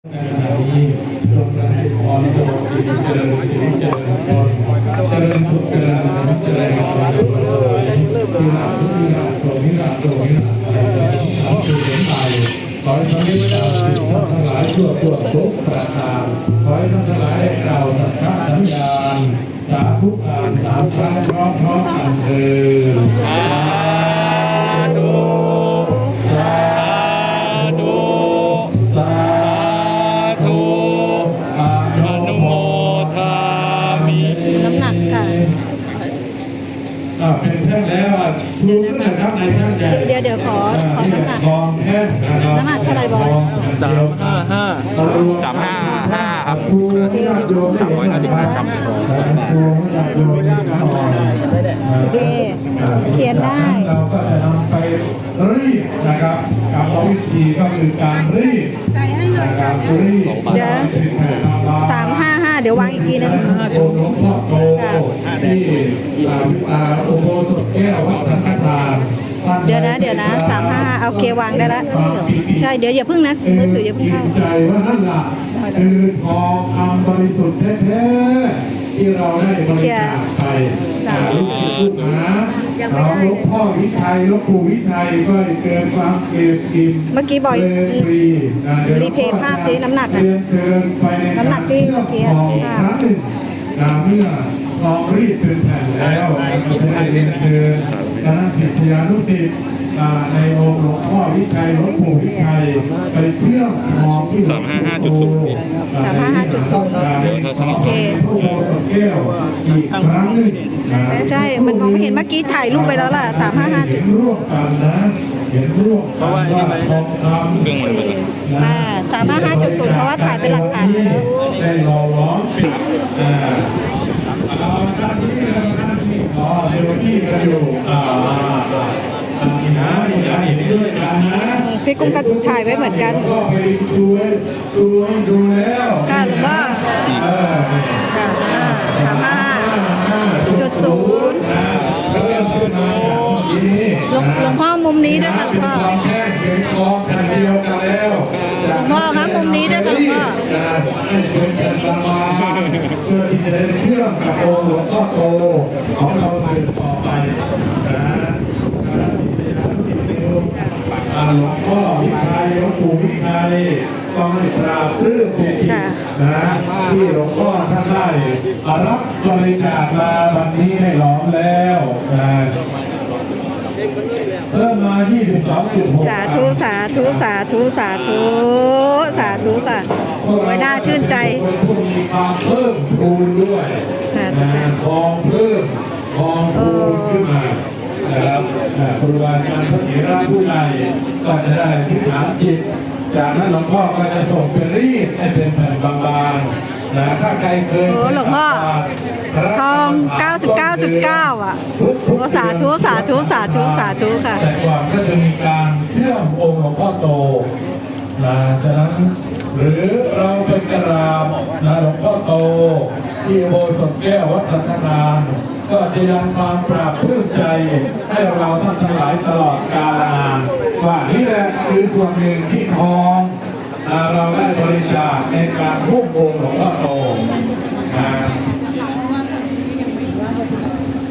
ในขณะนี้ลงประให้พรสวัสดีเจริญสิริเจริญพรเจริญสุขเจริญธรรมเจริญความสุขเลยที่รักที่รักโปรดที่รักโปรดที่รักที่รักคือเห็นไปขอให้ท่านได้ดาวสิ่งทั้งหลายทั่วทั่วทุกประการขอให้ท่านทั้งหลายได้กล่าวสัจจะสัญญาณสาธุการสามครั้งพร้อม เป็นแท่งแล้วอะดูขึ้นนะครับในแท่งใหญ่เดี๋ยวเดี๋ยวขอขอน้ำหนักกองแท่งนะครับน้ำหนักเท่าไหร่บอยสามห้าห้าสามห้าห้าครับสามร้อยห้าสิบห้ากรัมโอเคเขียนได้เราก็จะนำไปรีดนะครับกรรมวิธีก็คือการรีดนะครับรีดเดี๋ยวสามห้าห้าเดี๋ยววางอีกทีนึง องค์หลวงพ่อโตที่ อุโบสถแก้ววัดสังฆทานท่าเดี๋ยวนะเดี๋ยวนะสามห้าห้าโอเควางได้แล้วใช่เดี๋ยวอย่าพึ่งนะมือถืออย่าพึ่งเข้าใจว่านั่นล่ะคือทองคำบริสุทธิ์แท้ๆที่เราได้บริจาคไปสาธุลูกศิษย์ลูกหาเราหลวงพ่อวิชัยหลวงปู่วิชัยก็เกินความเก็บอิ่มเมื่อกี้บ่อยรีรีเพย์ภาพสิน้ำหนักน้ำหนักที่เมื่อกี้ภาพครั้งหนึ่งนะเมื่อ ทองรีดเป็นแผ่นแล้วเราจะได้เรียนเชิญคณะศิษยานุศิษย์อ่าในองค์หลวงพ่อวิชัยหลวงปู่วิชัยไปเชื่อมทองที่หลวงปู่สามห้าห้าจุดศูนย์โอเคแก้วอีกครั้งหนึ่งนะใช่ มันมองไม่เห็นเมื่อกี้ถ่ายรูปไปแล้วล่ะสามห้าห้าจุดเห็นร่วมกันนะเห็นร่วมกันว่าทองคำเครื่องมันเป็นอะไรมาสามห้าห้าจุดศูนย์เพราะว่าถ่ายเป็นหลักฐานไปแล้ว ได้รอล้อมปิดอ่าเอาท่านนี้นะครับท่านนี้อ๋อเซลฟี่ กันอยู่อ่าอ่ามีนะมีนะเห็นด้วยกันนะพี่กุ้งก็ถ่ายไว้เหมือนกัน ก็ไปช่วยช่วยดูแล้วค่ะหลวงพ่อเออค่ะอ่าสามห้าจุดศูนย์นะเริ่มขึ้นมาจากเมื่อกี้นี้หลวงหลวงพ่อมุมนี้ด้วยค่ะหลวงพ่อ กองแท่งเป็นกองแผ่น ค่ะหลวงพ่อนะให้เป็นแผ่นบาเพื่อที่จะได้เชื่อมกับองค์หลวงพ่อโตของเราสืบต่อไปนะคณะศิานุศิษย์นิวอ่าหลวงพ่อวิชัยหลวงปู่วิชัยก็ให้ปราบเรื่องเศรษฐีค่ะนะที่หลวงพ่อท่านได้รับบริจาคมาวันนี้ให้ล้อมแล้วนะ เพิ่มมา22.6สาธุสาธุสาธุสาธุสาธุค่ะไว้น่าชื่นใจเป็นผู้มีความเพิ่มพูนด้วยค่ะนะทองเพิ่มทองพูนขึ้นมานะครับอ่าครูบาอาจารย์พระเถระผู้ใหญ่ก็จะได้ทิฏฐานจิต จากนั้นหลวงพ่อก็จะส่งเป็นรีดให้เป็นแผ่นบางๆ โอ้หลวงพ่อทอง 99.9 อะโอ้สาธุสาธุสาธุสาธุค่ะ แต่ก่อนก็จะมีการเชื่อมองค์หลวงพ่อโตนะฉะนั้นหรือเราไปกราบนะหลวงพ่อโต ที่โบสถ์แก้ววัดสังฆทานก็จะยังความปราบปลื้มใจให้เราท่านทั้งหลายตลอดกาลนานว่านี่แหละคือส่วนหนึ่งที่ทอง เราได้บริจาคในการพุ่มองค์หลวงพ่อโตนะ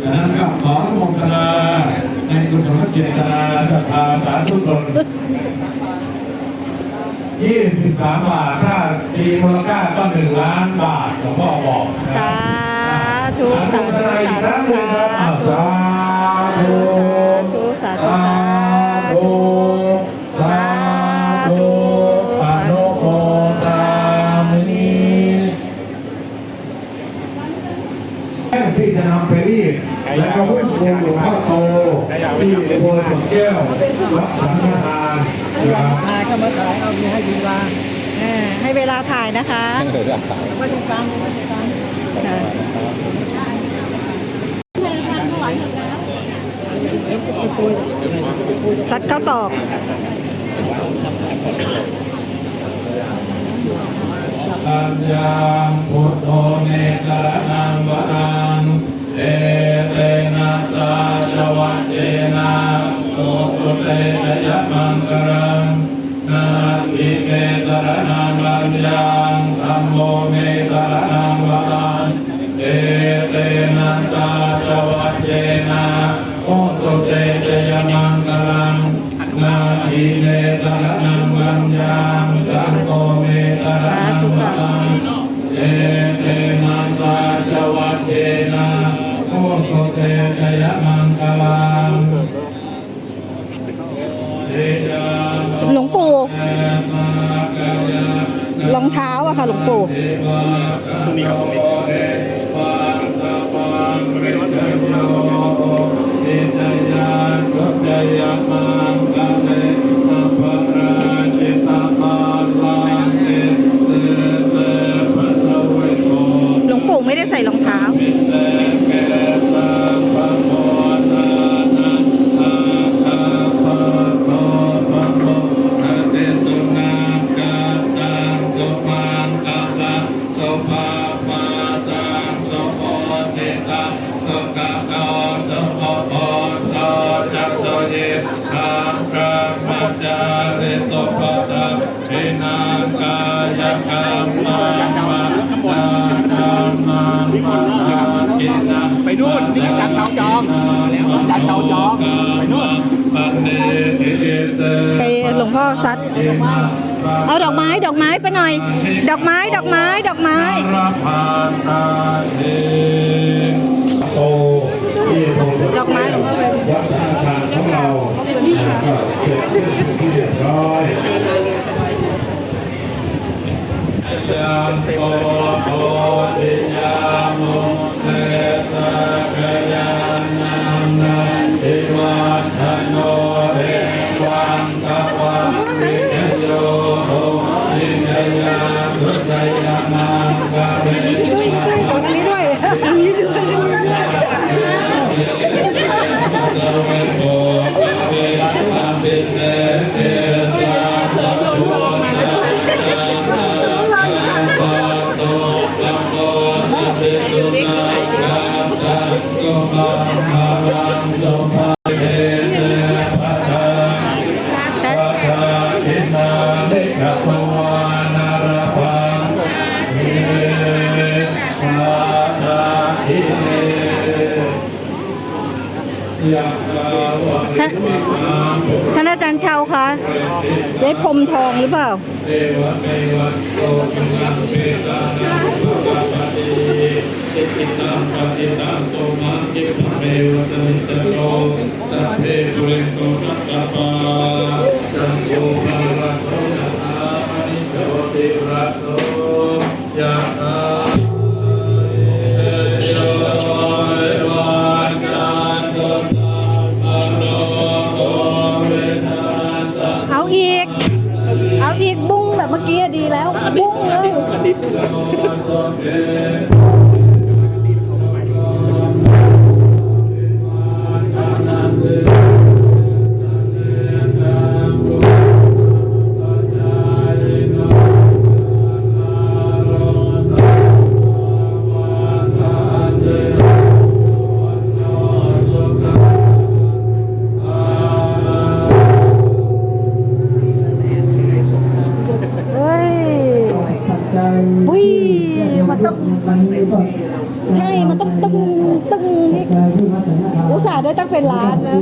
ดังนั้นก็ขออนุโมทนาในกุศลเจตนาศรัทธาสาธุชนยี่สิบสามบาทถ้าตีมูลค่าก็หนึ่งล้านบาทหลวงพ่อบอกสาธุสาธุสาธุสาธุสาธุสาธุสาธุ ให้เวลาถ่ายนะคะค่ะซัดเข้าตอกตัญญาพุทโธเนตรนังวรังเอเตนะสาจวัตเตนะโสตุเตนะยะมังกรังนา ยังธัมโมเมตระนังวรังเอเตนะตาจวัจเจนะโอสุเตจยมังกลังนาทีเนตระนังวัญญังสังโฆเมตระนังวรังเอเตนะตาจวัจเจนะโอสุเตจยมังกลังเอยังหลวงปู่แอมากายะ รองเท้าอะค่ะหลวงปู่ตรงนี้ครับตรงนี้ ไปนู่นนี่จัดเตาจองจัดเตาจองไปนู่นไปหลวงพ่อซัดเอาดอกไม้ดอกไม้ไปหน่อย ดอกไม้ดอกไม้ดอกไม้ ดอกไม้หลวงพ่อไปวัฒนธรรของเราก็เสร็จสิ้นที่เรียบร้อยยันโตโตติยามุเตสะกยานันนันติวัฒโนเรวังกวันติโยโหติยยาสุตยานังกะเร ท่านท่านอาจารย์เชาคะได้พรมทองหรือเปล่าเเได้ตั้งเป็นล้านนะ